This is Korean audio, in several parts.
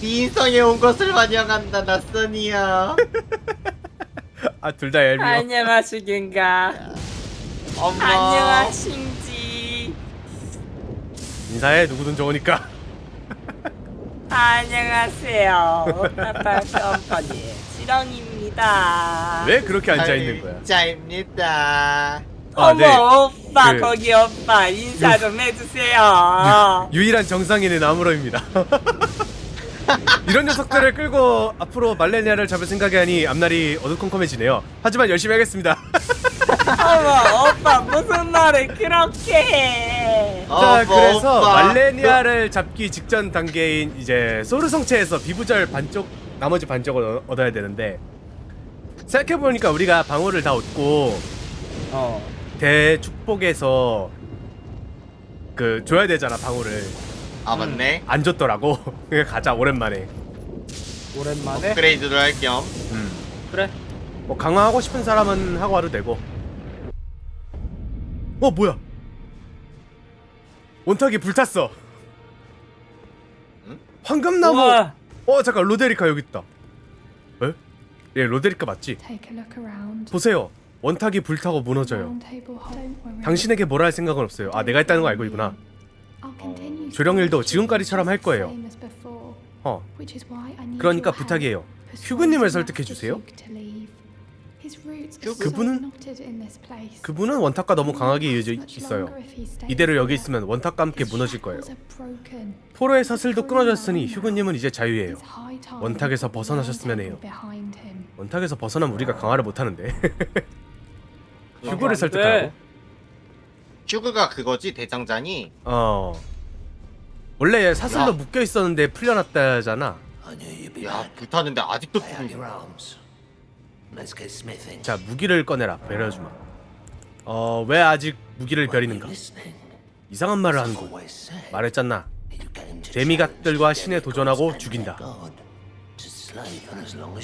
네 인성에 온 것을 환영한다 낯선이야 아 둘 다 얄미워. 안녕하시긴가. 엄마 안녕하신지. 인사해 누구든 좋으니까. 안녕하세요. 오빠빠 컴퍼니 지렁입니다. 왜 그렇게 앉아 있는 거야? 자입니다 아, 어머 네. 오빠 그- 거기 오빠 인사 좀 해주세요. 유일한 정상인은 아무로입니다. 이런 녀석들을 끌고 앞으로 말레니아를 잡을 생각이 하니 앞날이 어두컴컴해지네요. 하지만 열심히 하겠습니다. 어머 오빠 무슨 말을 그렇게 해? 자, 어머, 그래서 오빠. 말레니아를 잡기 직전 단계인 이제 소르 성체에서 비부절 반쪽 나머지 반쪽을 얻- 얻어야 되는데 생각해 보니까 우리가 방어를 다 얻고 어. 대축복에서 그 줘야 되잖아 방어를 아 맞네 안 줬더라고. 그냥 가자 오랜만에. 오랜만에. 업그레이드를 할 겸 음. 그래. 뭐 강화하고 싶은 사람은 하고 와도 되고. 어 뭐야? 원탁이 불탔어. 응? 황금나무. 우와. 어 잠깐 로데리카 여기 있다. 에? 얘 로데리카 맞지? Take a look around. 보세요. 원탁이 불타고 무너져요. 당신에게 뭐라 할 생각은 없어요. 아 내가 했다는 거 알고 있구나. I'll continue to 조령일도 지금까지처럼 할 거예요. same as before, 어. which is why I need 그러니까. 부탁이에요. 휴그님을 설득해 주세요. 그분은- knotted in this place. 그분은 원탁과 너무 강하게 이어져 있어요. longer if he stays 이대로 여기. 있으면 원탁과 함께 무너질 거예요. 포로의 사슬도 끊어졌으니 휴그님은 이제 자유예요. 원탁에서 벗어나셨으면 해요. 원탁에서 벗어나면 우리가 강화를 못하는데. 휴그를. 설득하라고? 휴그가 그거지 대장장이 어. 원래 사슬로 야. 묶여 있었는데 풀려났다잖아. 야. 불타는데 아직도 smithing. 자 무기를 꺼내라 베려주마. 어왜 아직 무기를 벼리는가? 이상한 말을 하는군. 데미갓들과 challenge 신에 도전하고 죽인다.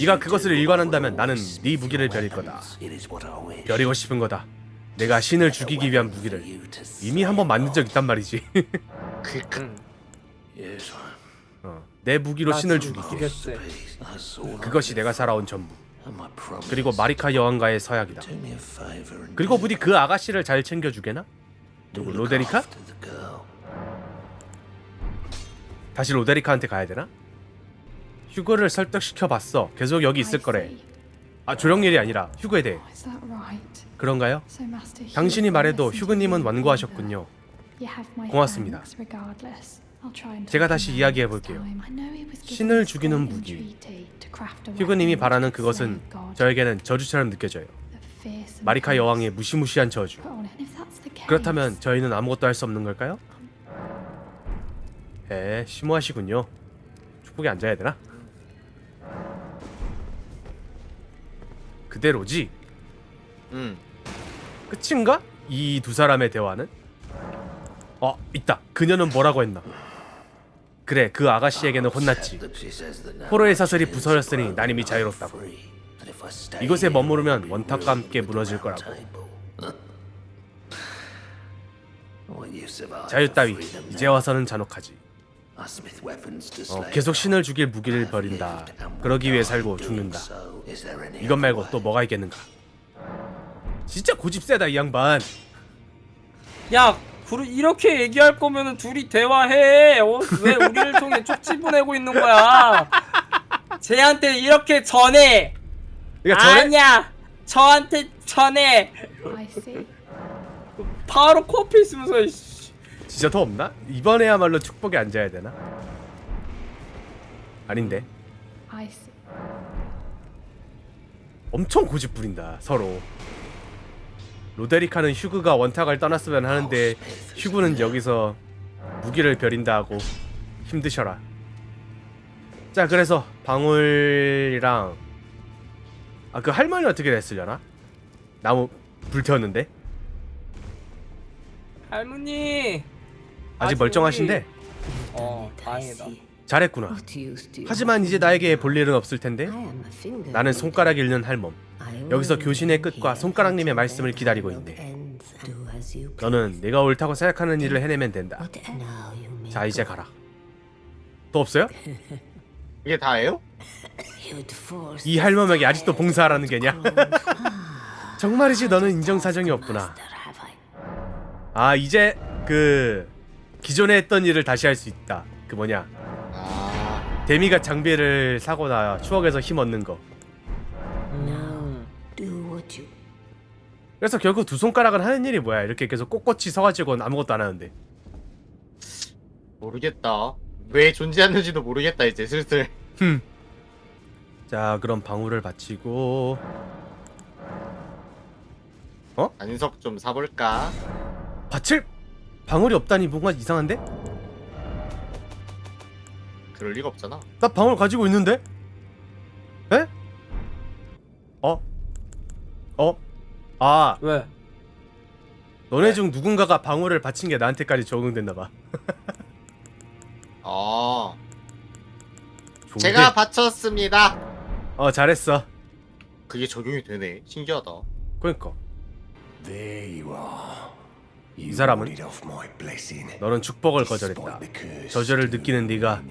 네가 그것을. 일관한다면 나는 네 무기를 벼릴 거다. 벼리고 싶은 거다. 내가 신을 죽이기 위한 무기를 이미 한번 만든 적 있단 말이지. 그, 그 어, 내 무기로 나 신을 죽이게. all 그것이 내가 살아온 전부. 그리고 마리카 여왕과의 서약이다. 그리고 부디 그 아가씨를 잘 챙겨주게나? 누구 로데리카? 다시 로데리카한테 가야 되나? 휴거를 설득시켜 봤어. 계속 여기 있을 거래. 아 조령일이 아니라 휴거에 대해. Is that right? 그런가요? 당신이 말해도 휴그님은 완고하셨군요. 고맙습니다. 제가 다시 이야기해 볼게요. 신을 죽이는 무기. 휴그님이 바라는 그것은. 저에게는 저주처럼 느껴져요. 마리카 여왕의 무시무시한 저주. 그렇다면 저희는 아무것도 할 수 없는 걸까요? 에 심오하시군요. 축복에 앉아야 되나? 그대로지. 음. 끝인가? 이 두 사람의 대화는? 어 있다. 그녀는 뭐라고 했나? 그래 그 아가씨에게는 혼났지. 포로의 사슬이 부서졌으니 난 이미 자유롭다고. 이곳에 머무르면 원탁과 함께 무너질 거라고. 자유 따위 이제? 와서는 잔혹하지. 어, 계속. 신을 죽일 무기를 버린다. 그러기 위해 살고 죽는다. 이것 말고? 또 뭐가 있겠는가? 진짜 고집 세다 이 양반. 야, 그리- 이렇게 얘기할 거면은 둘이 대화해. 어? 왜 우리를 통해 쪽지 보내고 있는 거야? 쟤한테 이렇게 전해. 그러니까 전에 아니야. 저한테 전해. I see. 바로 코앞에 있으면서 이씨. 진짜 더 없나? 이번에야말로 축복에 앉아야 되나? 아닌데. I see. 엄청 고집 부린다 서로. 로데리카는 휴그가 원탁을 떠났으면 하는데 휴그는 여기서 무기를 벼린다 하고 힘드셔라. 자 그래서 방울이랑 아 그 할머니 어떻게 됐으려나? 나무 불태웠는데 할머니. 아직 아직 멀쩡하신데 어, 다행이다. 잘했구나. 하지만 이제 나에게 볼 일은 없을 텐데 나는 손가락 잃는 할멈. 여기서 교신의 끝과 손가락님의 말씀을 기다리고 있네. 너는 내가 옳다고 생각하는 일을 해내면 된다. 자 이제 가라. 또 없어요? 이게 다예요? 이 할멈에게 아직도 봉사하라는 게냐? 정말이지 너는 인정사정이 없구나. 아 이제 그 기존에 했던 일을 다시 할 수 있다. 그 뭐냐 아 데미가 장비를 사거나 추억에서 힘 얻는 거. 음. 그래서 결국 두 손가락은 하는 일이 뭐야? 이렇게 계속 꼿꼿이 서가지고는 아무것도 안 하는데. 모르겠다. 왜 존재하는지도 모르겠다 이제 슬슬. 흠. 자 그럼 방울을 바치고 안석 좀 사볼까? 바칠 방울이 없다니 뭔가 이상한데? 그럴 리가 없잖아. 나 방울 가지고 있는데? 에? 어? 어? 아 왜? 너네 중 누군가가 방울을 바친 게 나한테까지 적용됐나봐 아 좋은데? 제가 바쳤습니다. 어 잘했어 그게 적용이 되네. 신기하다. 그러니까 There you are. 이 사람은. 너는 축복을 거절했다. 저절을 느끼는 네가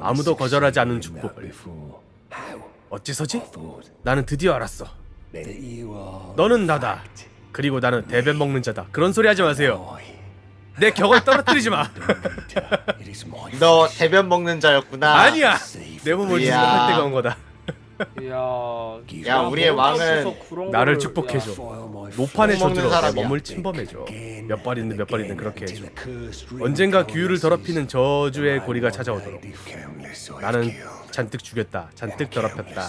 아무도 거절하지 않는 축복을. 어째서지? 나는 드디어 알았어. 너는 나다. 그리고 나는 대변 먹는 자다. 그런 소리 하지 마세요. 내 격을 떨어뜨리지 마. 너 대변 먹는 자였구나. 아니야. 내 몸을. 축복할 때가 온 거다. 이 야. 야, 우리의 왕은 나를 축복해줘. 먹는 내 사람이야. 몸을 침범해줘. 몇 발이든 몇 발이든 그렇게 해줘. 언젠가 규율을. 더럽히는 저주의 고리가 찾아오도록. 나는. 잔뜩 죽였다. 잔뜩 더럽혔다.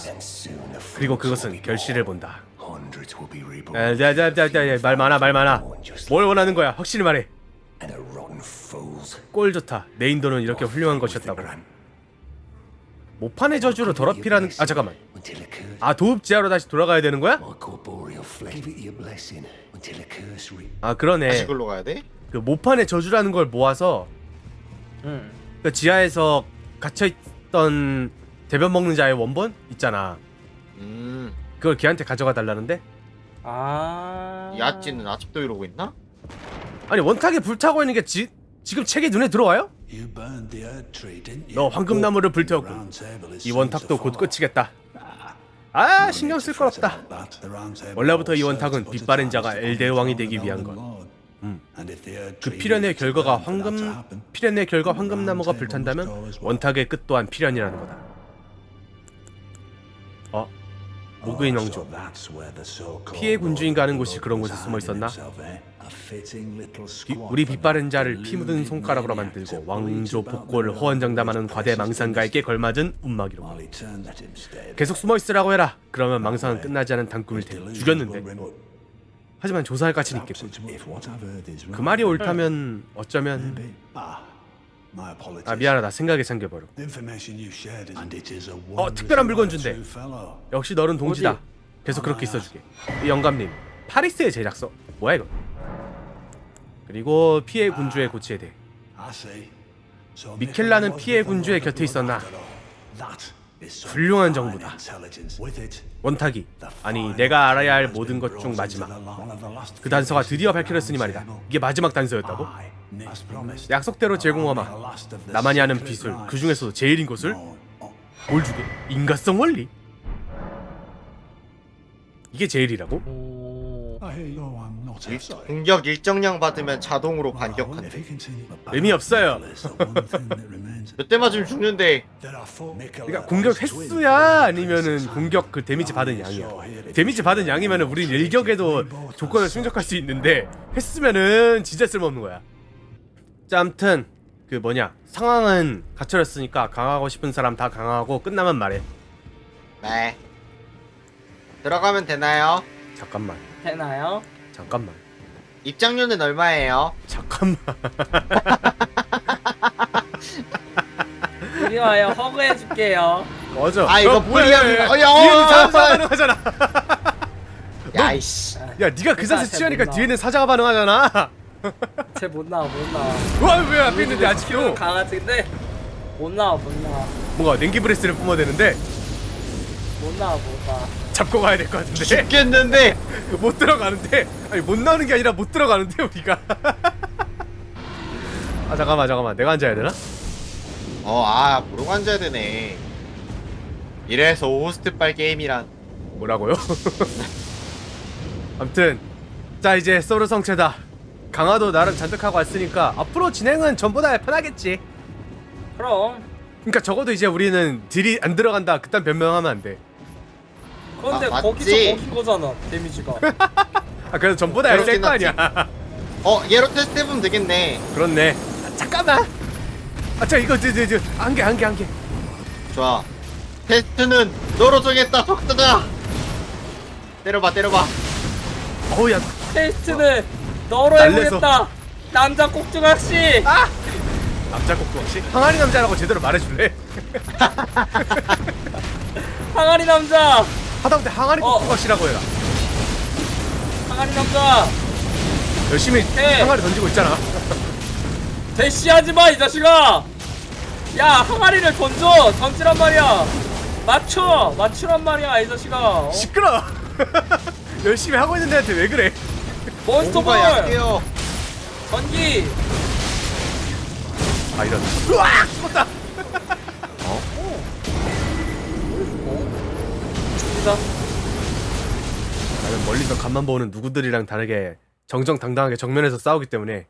그리고 그것은 결실을. 본다. Hundreds will be reborn. 야야야야야 말 많아 말 많아. 뭘 원하는 거야? 확실히 말해. And the rotten fools. 꼴 좋다. 내 인도는 이렇게 훌륭한 것이었다고 모판의 저주로 더럽히라는 아 잠깐만 아 도읍 지하로 다시 돌아가야 되는 거야? 아 다시 그러네 글로 가야 돼? 그 모판의 저주라는 걸 모아서 응. 그 지하에서 갇혀있던 대변 먹는 자의 원본 있잖아 음. 그걸 걔한테 가져가 달라는데 아. 야찌는 아직도 이러고 있나? 아니 원탁에 불타고 있는 게 지, 지금 책에 눈에 들어와요? You burned the earth tree, didn't you? 너 황금나무를 불태웠고 이 원탁도 곧. 끝이겠다 아 신경 쓸건 없다 원래부터 이 원탁은 빛바랜 자가 upon 왕이 되기 위한 것. Earth 그 필연의 결과가 황금 필연의 결과 황금나무가 불탄다면. 원탁의 끝 또한 필연이라는 거다 어? 모그인 Oh, 왕조 피해 군주인가 하는 Lord 곳이 그런 곳에 숨어 있었나? eh? 비- 우리 that 자를 피 묻은 손가락으로 만들고 왕조 복고를 호언장담하는 과대 망상가에게 걸맞은 운막이로. 계속 숨어 있으라고 해라 그러면 망상은 끝나지 않은 단꿈일 테니 죽였는데 하지만 조사할 가치는 있겠군 그 말이 옳다면 어쩌면 아 미안하다 생각에 잠겨버려 The information you shared is and it is a 어, 특별한 물건 준대. 역시 너는 동지다 계속 그렇게 있어주게 이 영감님 파리스의 제작서 뭐야 이거 그리고 피해 군주의 고치에 대해 미켈라는 피해 군주의 곁에 있었나? 훌륭한 정보다. 원탁이 아니 내가 알아야 할 모든 것 중 마지막 그 단서가 드디어 밝혀졌으니 말이다. 이게 마지막 단서였다고? Promised, 약속대로 제공하마 나만이 아는 비술 그 중에서도 제일인 것을 뭘 주게? 인가성 원리? 이게 제일이라고? 일-. 공격 일정량 받으면 자동으로 반격한대. 의미 없어요. 몇 대 맞으면 죽는데 그러니까 공격 횟수야 아니면은 공격 그 데미지 받은 양이야 데미지 받은 양이면은 우린 일격에도 조건을 충족할 수 있는데 횟수면은 진짜 쓸모없는 거야 자 암튼 그 뭐냐 상황은 갖춰졌으니까 강하고 싶은 사람 다 강하고 끝나면 말해 네. 들어가면 되나요? 잠깐만 되나요? 잠깐만 입장료는 얼마예요? 잠깐만 우리 와요. 허그해줄게요. 꺼져 아, 이거 어, 뭐야 불리한- 야, 야, 어, 야, 뒤에는 어, 사자가 어, 반응하잖아 야이씨. 야 네가 그 자세 잘 취하니까 못 뒤에는 사자가 반응하잖아 쟤 못 나와 못 나와. 와왜 앞에 있는데 아직도 강아지인데 못 나와 못 나와 뭔가 냉기 브레스를 뿜어대는데 못 나와 못 나와. 잡고 가야 될 것 같은데 죽겠는데. 못 들어가는데 아니 못 나오는 게 아니라 못 들어가는데 우리가 아 잠깐만 잠깐만 내가 앉아야 되나? 어, 아, 모르고 앉아야 되네. 이래서 호스트빨 게임이란 뭐라고요? 아무튼 자 이제 소르 성체다. 강화도 나름 잔뜩 하고 왔으니까 앞으로 진행은 전보다 편하겠지. 그럼. 그러니까 적어도 이제 우리는 딜이 안 들어간다 그딴 변명하면 안 돼. 그런데 아, 거기서? 거긴 거잖아 데미지가. 아 그래도 전보다 그렇긴 셀거 아니야. 어 얘로 테스트 해보면 되겠네 그렇네. 아, 잠깐만. 아자 이거 저저저 안개 안개 안개. 좋아 테스트는 너로 정했다 적자다 때려봐 때려봐 어우야 테스트는 너로 날래서. 해보겠다. 남자 꼭두각시. 아! 남자 꼭두 혹시 항아리 남자라고 제대로 말해줄래? 항아리 남자. 하다못해 항아리 어. 꼭두 혹시라고 해라. 항아리 남자. 열심히 해. 항아리 던지고 있잖아. 대시하지 마 이 자식아. 야 항아리를 던져 던지란 말이야. 맞춰 맞추란 말이야 이 자식아. 어? 시끄러. 열심히 하고 있는 애한테 왜 그래? 몬스터볼 뭔가 약해요 전기. 아 이런. 으악 죽었다. 죽이다. 나는 멀리서 간만 보는 누구들이랑 다르게 정정당당하게 정면에서 싸우기 때문에.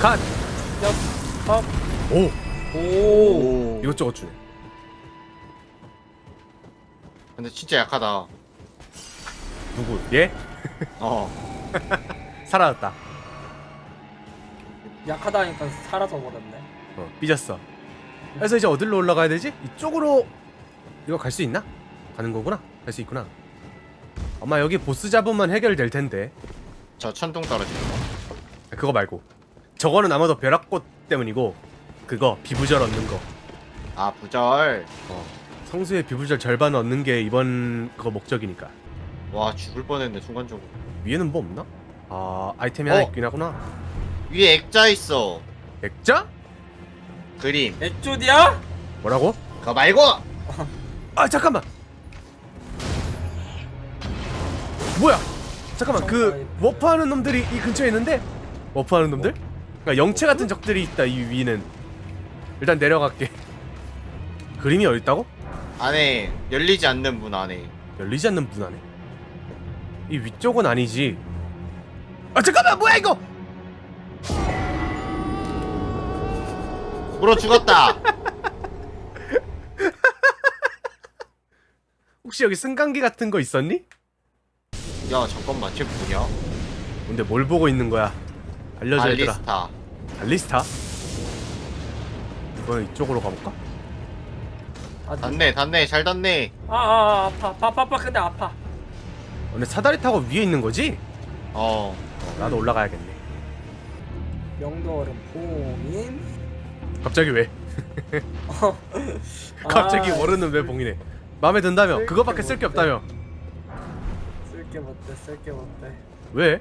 갓. 야, 밥. 오 오. 오 이것저것 주네. 근데 진짜 약하다 누구? 얘? 어 살아났다. 약하다니까 사라져 버렸네. 어 삐졌어. 그래서 이제 어디로 올라가야 되지? 이쪽으로 이거 갈 수 있나? 가는 거구나. 갈 수 있구나. 아마 여기 보스 잡으면 해결될 텐데. 저 천둥 떨어지는 거 아, 그거 말고 저거는 아마도 벼락꽃 때문이고 그거 비부절 얻는 거 아 부절 어. 성수의 비부절 절반 얻는 게 이번 그거 목적이니까 와 죽을 뻔했네 순간적으로 위에는 뭐 없나? 아 아이템이 하나 어. 있긴 하구나 위에 액자 있어 액자? 그림 액조디야? 뭐라고? 그거 말고 아 잠깐만 뭐야 잠깐만 그 워프하는 놈들이 이 근처에 있는데 워프하는 놈들? 그러니까 영체 같은 적들이 있다 이 위는 일단 내려갈게 그림이 어딨다고? 안에 열리지 않는 문 안에 열리지 않는 문 안에 이 위쪽은 아니지. 아 잠깐만 뭐야 이거? 물어 죽었다. 혹시 여기 승강기 같은 거 있었니? 야 잠깐만 쟤 뭐냐? 근데 뭘 보고 있는 거야? 알려줘 얘들아. 알리스타. 알리스타? 이번엔 이쪽으로 가볼까? 아, 닿네 닿네 잘 닿네. 아, 아, 아파, 아파, 아파, 아파, 근데 아파. 근데 사다리 타고 위에 있는 거지? 어 어, 나도 올라가야겠네 명도 얼음 봉인. 갑자기 왜? 갑자기 아, 워르는 왜 봉이네 마음에 든다며 쓸게 그거밖에 쓸게 못돼. 없다며 쓸게 못돼, 쓸게 못돼. 왜?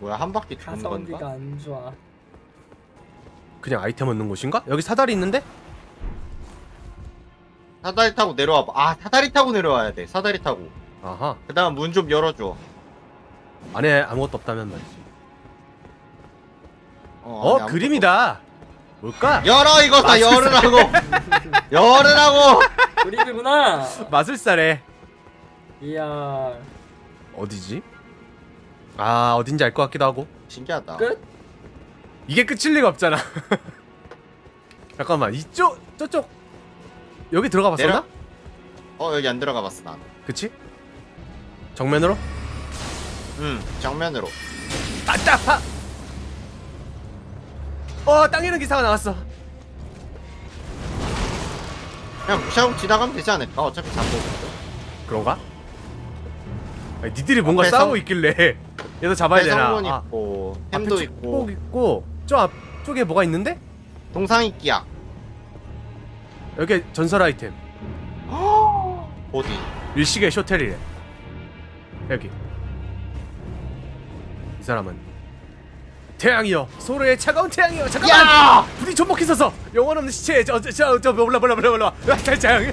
뭐야 한 바퀴 도는 가성비가 건가 안 좋아. 그냥 아이템 얻는 곳인가? 여기 사다리 있는데? 사다리 타고 내려와 봐. 아 사다리 타고 내려와야 돼 사다리 타고 아하 그 다음 문 좀 열어줘 안에 아무것도 없다면 말이지 어, 어 안에 아무것도 그림이다 뭘까? 없- 열어 이거 다. 열으라고 열으라고 그림이구나. 마술사래 이야, 어디지? 아 어딘지 알 것 같기도 하고 신기하다 끝? 이게 끝일 리가 없잖아 잠깐만 이쪽 저쪽 여기 들어가 봤었나? 내려? 어 여기 안 들어가 봤어 난 그치? 정면으로? 응, 정면으로. 따따파! 어 땅이는 기사가 나왔어 그냥 무시하고 지나가면 되지 않을까? 어차피 잠도. 그런가? 아니, 니들이 뭔가 앞에 싸우고 성- 있길래 얘도 잡아야 되나 성문 아, 있고, 앞에 햄도 축복 있고, 있고 저 앞쪽에 뭐가 있는데? 동상이끼야. 여기 전설 아이템 어디? 일식의 쇼텔이래 여기 이 사람은 태양이여 소로의 차가운 태양이여 잠깐만 야! 부디 존목히 서서 영혼 없는 시체 저저저 몰라 몰라 몰라 몰라 아 달장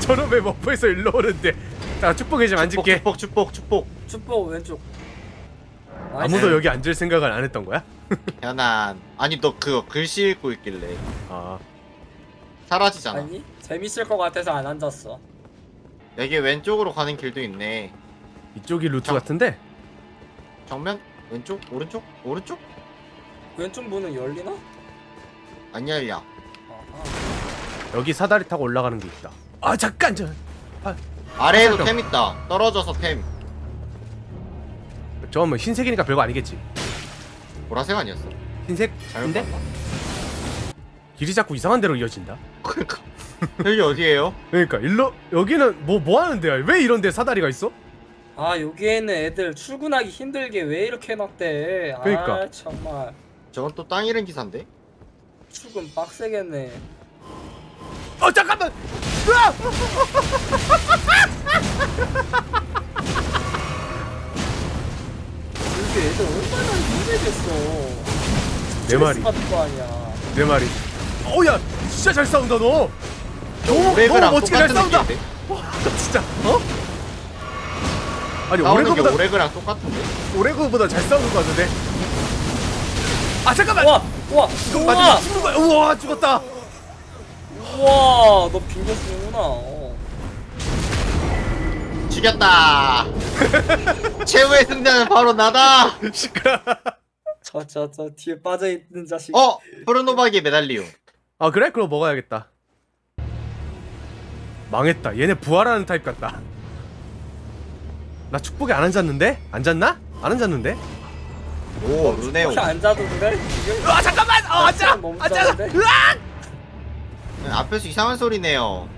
저놈 왜 머프에서 일로 오는데 자 축복해 좀 축복, 앉을게 축복, 축복, 축복. 축복 왼쪽. 아무도 여기 앉을 생각을 안 했던 거야? 현안. 아니 너 그거 글씨 읽고 있길래 아 사라지잖아. 아니 재밌을 것 같아서 안 앉았어. 여기 왼쪽으로 가는 길도 있네. 이쪽이 루트 정- 같은데 정면? 왼쪽? 오른쪽? 오른쪽? 왼쪽 문은 열리나? 안 열려. 아하. 여기 사다리 타고 올라가는 게 있다 아 잠깐 저 아래에도 잠깐. 템 있다. 떨어져서 템. 저건 뭐 흰색이니까 별거 아니겠지 보라색 아니었어? 흰색? 잘못 인데 봤나? 길이 자꾸 이상한 데로 이어진다 그러니까 여기 어디예요? 그러니까 일로 여기는 뭐 뭐 하는 데야 왜 이런 데 사다리가 있어? 아 여기에는 애들 출근하기 힘들게 왜 이렇게 해놨대. 그러니까. 아 정말 저건 또 땅 잃은 기사인데? 출근 빡세겠네. 어 잠깐만 으아! 여기 애들 얼마나 힘들겠어. 내 말이. 스트레스 받을 거 아니야. 내 말이 어야 진짜 잘 싸운다 너 너무 너무 멋지게 잘 싸운다? 와 진짜 어? 아니 게 오레그보다 오레그랑 똑같은데? 오레그보다 잘 싸우는 거 같은데 아 잠깐만 우와 우와 이거 우와 마지막 죽는 거야 우와 죽었다 우와 너 빙고 쓰는구나. 어. 죽였다. 최후의 승자는 바로 나다. 시끄러 저 저 저 뒤에 빠져 있는 자식. 어, 프로노바기에 메달리움. 아 그래? 그럼 먹어야겠다 망했다 얘네 부활하는 타입 같다 나 축복에 안 앉았는데? 앉았나? 안 앉았는데? 오, 루네오. 혹시 앉아도 그래? 지금 아 잠깐만! 어 앉아! 너무 앉아! 짜는데? 으악! 앞에서 이상한 소리네요.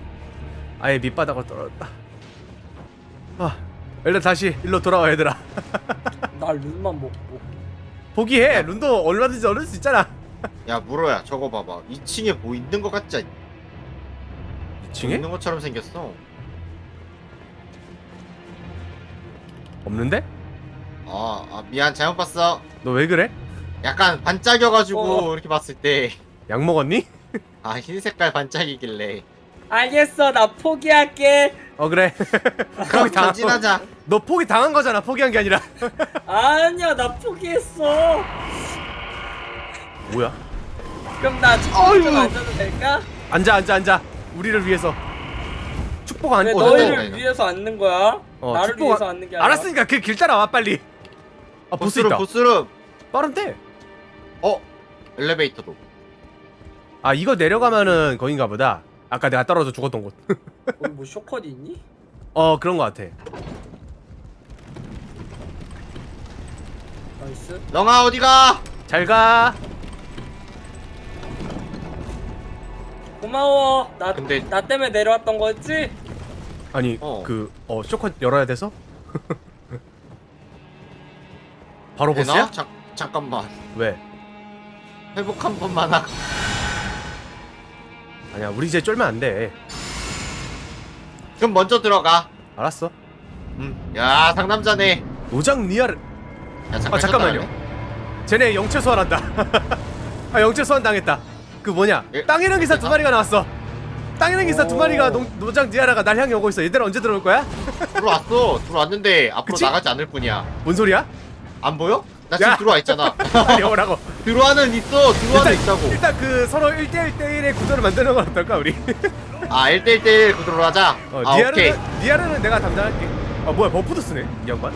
아예 밑바닥으로 떨어졌다 아 일단 다시 일로 돌아와 얘들아 날 눈만 먹고. 포기해 룬도 얼마든지 얻을 수 있잖아 야, 무로야, 저거 봐봐. 2층에 뭐 있는 것 같지 않니? 뭐 2층에? 있는 것처럼 생겼어. 없는데? 아, 아 미안, 잘못 봤어. 너 왜 그래? 약간 반짝여가지고 어. 이렇게 봤을 때, 약 먹었니? 아, 흰 색깔 반짝이길래. 알겠어 나 포기할게. 어 그래 그럼 당한- 전진하자. 너 포기 당한 거잖아 포기한 게 아니라 아니야 나 포기했어. 뭐야? 그럼 나좀 앉아도 될까? 앉아 앉아 앉아 우리를 위해서 축복 안왜 어, 너희를 됐다. 위해서 앉는 거야? 어, 나를 축복 위해서 안- 앉는 게 아니라. 알았으니까 그 길 따라와 빨리 아 보스 보스룸, 있다 보스룸. 빠른데? 어, 엘리베이터도. 아 이거 내려가면은 거긴가 보다 아까 내가 떨어져 죽었던 곳 거기 뭐 쇼컷이 있니? 어 그런 거 같아 나이스. 렁아 어디가? 잘 가 고마워. 나, 근데- 나 때문에 내려왔던 거였지? 아니 어. 그어 쇼컷 열어야 돼서? 바로 되나? 보스야? 자, 잠깐만. 왜? 회복 한 번만 하고. 아니야 우리 이제 쫄면 안 돼 그럼 먼저 들어가. 알았어 음. 야, 상남자네. 노장 리아를 야, 잠깐 아 잠깐만요 쟤네 영체 소환한다 아 영체 소환 당했다 그 뭐냐 예? 땅이랑 기사 두 아? 마리가 나왔어 땅이랑 기사 두 오. 마리가 노, 노장 니아라가 날 향해 오고 있어 얘들 언제 들어올 거야? 들어왔어. 들어왔는데 앞으로 그치? 나가지 않을 뿐이야. 뭔 소리야? 안 보여? 나 지금 야. 들어와 있잖아. 빨리 오라고 들어와는 있어. 들어와는 있다고. 일단 그 서로 1대1 대1의 구도를 만드는 건 어떨까 우리? 아, 1대1 대1 구도로 하자. 어, 아, 오케이. 니아르는, 니아르는 내가 담당할게 아 뭐야 버프도 쓰네 이 양반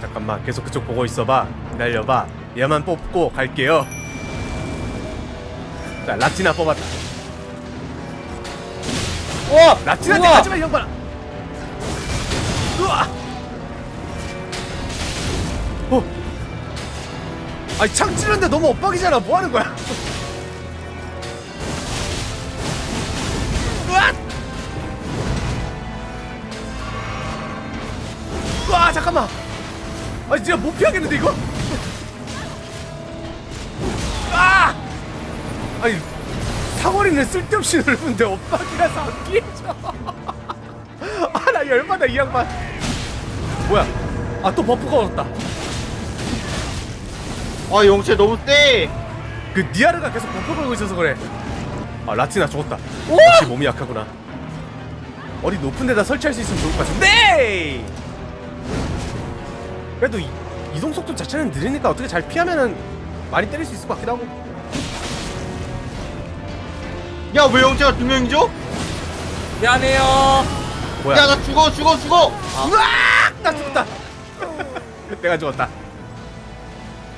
잠깐만 계속 그쪽 보고 있어봐 기다려봐 얘만 뽑고 갈게요 자 라티나 뽑았다 우와! 라티나한테 우와! 가지마 이 양반아 우와! 어. 아니 창 찌르는데 너무 엇박이잖아. 뭐 하는 거야? 으악! 와 잠깐만. 아니 진짜 못 피하겠는데 이거 사거리는 쓸데없이 넓은데 엇박이라서 안 피해져 아 나 열받아 이 양반. 뭐야? 아 또 버프가 얻었다. 아, 용체 너무 세. 그 니아르가 계속 버프 걸고 있어서 그래. 아 라티나 죽었다. 역시 몸이 약하구나. 어디 높은 데다 설치할 수 있으면 좋을 것 같은데! 그래도 이, 이동 속도 자체는 느리니까 어떻게 잘 피하면은 많이 때릴 수 있을 것 같기도 하고 야왜 영재가 두 명이죠? 미안해요. 뭐야? 야 나 죽어 죽어 죽어 나 죽었다. 내가 죽었다.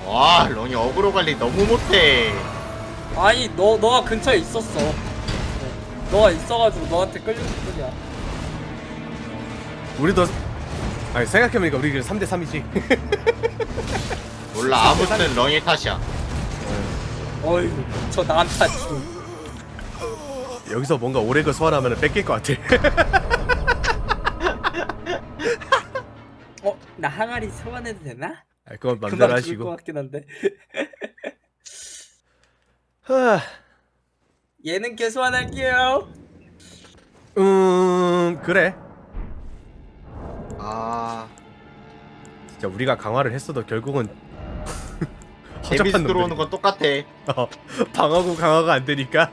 와 런이 어그로 관리 너무 못해 아니 너 너가 근처에 있었어. 네. 너가 있어가지고 너한테 끌린 뿐이야. 우리도 아니 생각해보니까 우리 3대 3이지. 몰라 아무튼 런이 탓이야 어이구 저 나한테 주. 여기서 뭔가 오래 그 소환하면 뺏길 것 같아. 어? 나 항아리 소환해도 되나? 아, 그건 맘대로 금방 죽을 것 하시고. 같긴 한데. 하, 얘는 개소환할게요. 음 그래. 아 진짜 우리가 강화를 했어도 결국은 데미지 허접한 들어오는 놈들. 건 똑같아 어, 방어구 강화가 안 되니까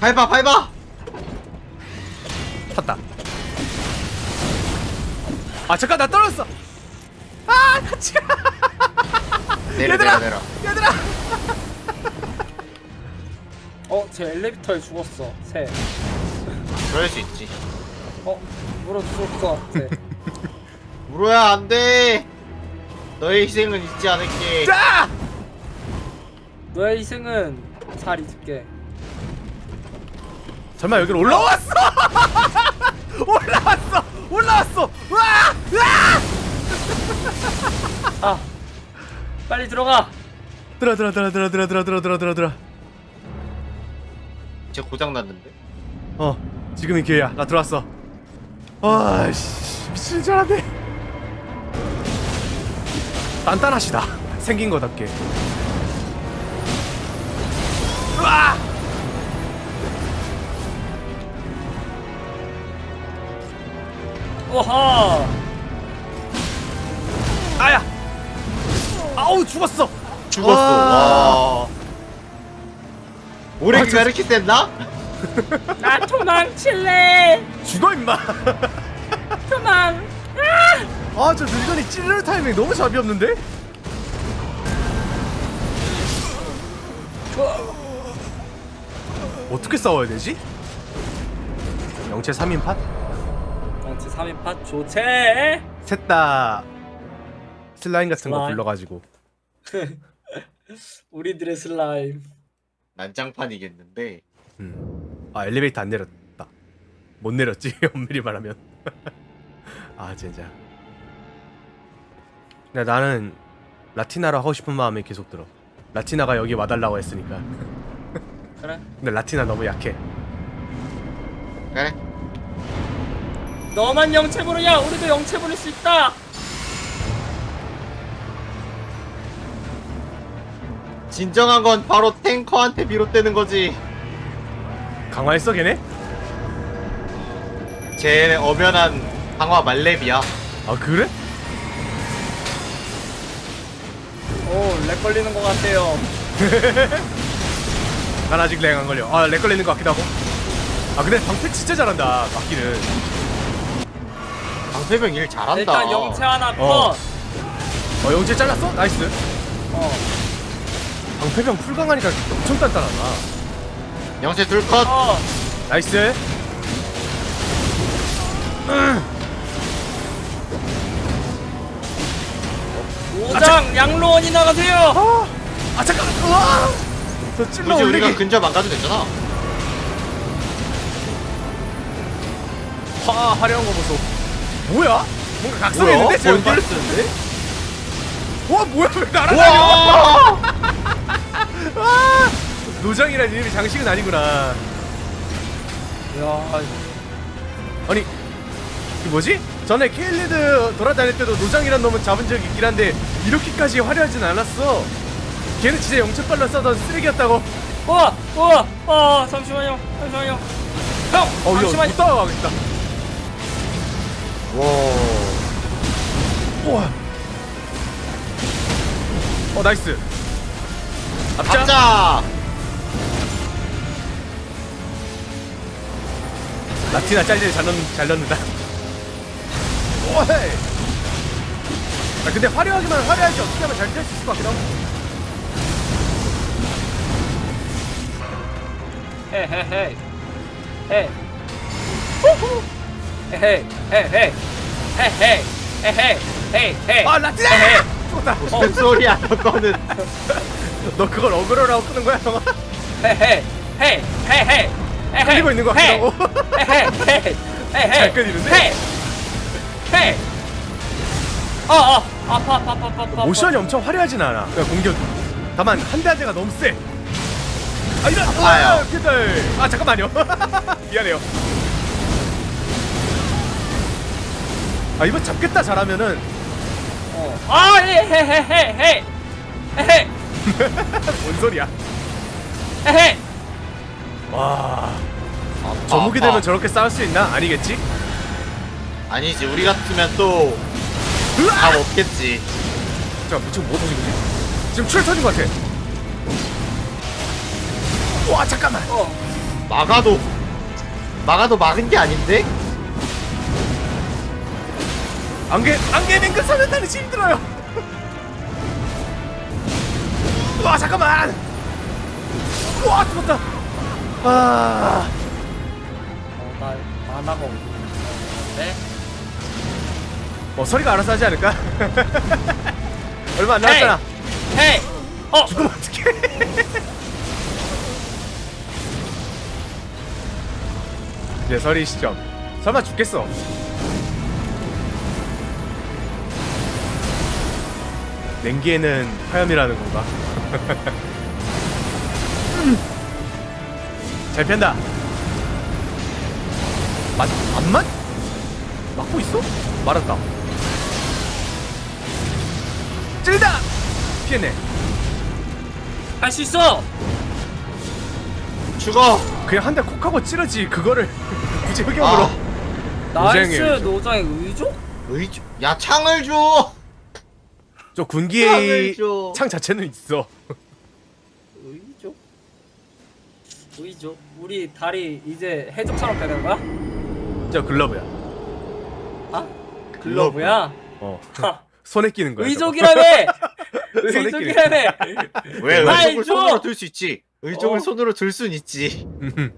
밟아 밟아 탔다. 아 잠깐 나 떨어졌어. 아 같이 가. 내려 얘들아! 내려 내려 얘들아. 어? 제 엘리베이터에 죽었어. 새. 그럴 수 있지 어? 물어 것 같아. 물어야 안돼 너의 희생은 잊지 않을게 자. 너의 희생은 잘 잊을게. 설마 여기로 올라왔어? 올라왔어. 올라왔어. 와! 와! 아! 빨리 들어가! 들어 들어 들어 들어 들어 들어 들어 들어 들어 들어. 쟤 고장 났는데 어 지금이 기회야. 나 들어왔어. 아씨 미친 줄 알았네. 단단하시다. 생긴 거답게. 으아! 오하! 아야! 아우 죽었어. 죽었어 와. 와 오래기가 이렇게 셌나? 나 도망칠래! 죽어 임마. 도망! 아 저 눈전이 찌르는 타이밍 너무 잡이 없는데? 어떻게 싸워야 되지? 영체 3인팟? 정치 3인팟 조체! 셋다 슬라임 같은 거 슬라임? 불러가지고 우리들의 슬라임. 난장판이겠는데 음. 아 엘리베이터 안 내렸다 못 내렸지 엄밀히 말하면 아 진짜 근데 나는 라티나로 하고 싶은 마음이 계속 들어 라티나가 여기 와달라고 했으니까 그래? 근데 라티나 너무 약해 그래 너만 영체 부르냐? 우리도 영체 부를 수 있다! 진정한 건 바로 탱커한테 비롯되는 거지 강화했어 걔네? 쟤 엄연한 강화 말렙이야 아 그래? 오, 렉 걸리는 것 같아요. 난 아직 렉 안 걸려 아렉 걸리는 것 같기도 하고 아 근데 방패 진짜 잘한다 막기는 방패병 일 잘한다 일단 영체 하나 어. 컷! 어 영재 잘랐어? 나이스 어. 방패병 풀강하니까 엄청 단단하다 영체 둘컷 어. 나이스 오장 양로원이 나가세요! 아 잠깐 우와 저 찔러 굳이 우리가 올리기 근접 안 가도 되잖아 화 화려한 거 보소 뭐야? 뭔가 각성이 뭐야? 번개를 연발? 쓰는데? 와 뭐야 왜 날아다녀 와 아! 노장이란 이름이 장식은 아니구나 야, 아니 그 뭐지? 전에 케일리드 돌아다닐 때도 노장이란 놈은 잡은 적이 있긴 한데 이렇게까지 화려하진 않았어 걔는 진짜 영체빨로 써던 쓰레기였다고 우와! 우와! 어, 잠시만요. 잠시만요. 형! 어 이거 잠시만요. 와 우와. 어 나이스. 앞자. 잡자. 라티나 짤질 잘, 넣, 잘 넣는다. 오헤이. 아 근데 화려하기만 화려하지 어떻게 하면 잘탈수 있을 것 같기도 하고. 헤헤헤. 헤. 후후 헤헤 헤헤 헤헤 헤헤 헤헤 아 라틴아! 죽었다. 무슨 소리야 너거는 너 그걸 어그로라고 끄는 거야 형아? 헤헤 헤 헤헤 헤헤 끌리고 있는 거 같기도 헤헤 헤헤 헤헤 잘 끌리는데? 헤 헤. 어어 아파 아파 아파 아파 모션이 엄청 화려하진 않아. 그러니까 공격이. 다만 한 대 한 대가 너무 세. 아 이런 아파요. 아, 피들. 아 잠깐만요. 미안해요. 아 이번 잡겠다 잘하면은 어. 아, 헤헤헤헤헤. 헤헤. 뭔 소리야? 헤헤. 와. 저무기 되면 저렇게 싸울 수 있나? 아니겠지? 아니지 우리 같으면 또 으아! 답 없겠지 잠깐 지금 뭐 터진 거지? 지금 출혈 터진 것 같아. 와 잠깐만. 어. 막아도 막아도 막은 게 아닌데? 안개 안개 맹그 사면타는 힘들어요. 와 잠깐만. 와 죽었다. 아. 어, 나 만화가 없는데. 어 서리가 알아서 하지 않을까? 얼마 안 남았잖아. 헤이. 어. 죽으면 어떡해? 이제 서리 시점. 설마 죽겠어? 냉기에는 화염이라는 건가? 잘 편다. 맞, 안 맞? 막고 있어? 말았다. 찌르다! 피했네. 할 수 있어. 죽어 그냥 한 대 콕 하고 찌르지 그거를 굳이 흑염으로 아 나이스 노장의 노장의 의족? 의주 야 창을 줘 저 군기의 줘 창 자체는 있어 의족? 의족? 우리 다리 이제 해적처럼 되는 거야? 저 글러브야 아? 글러브야? 어 하. 손에 끼는 거야 저거. 의족이라며! 손에 의족이라며! 왜 의족을 줘! 손으로 들 수 있지 의족을 어. 손으로 들 순 있지 음흠.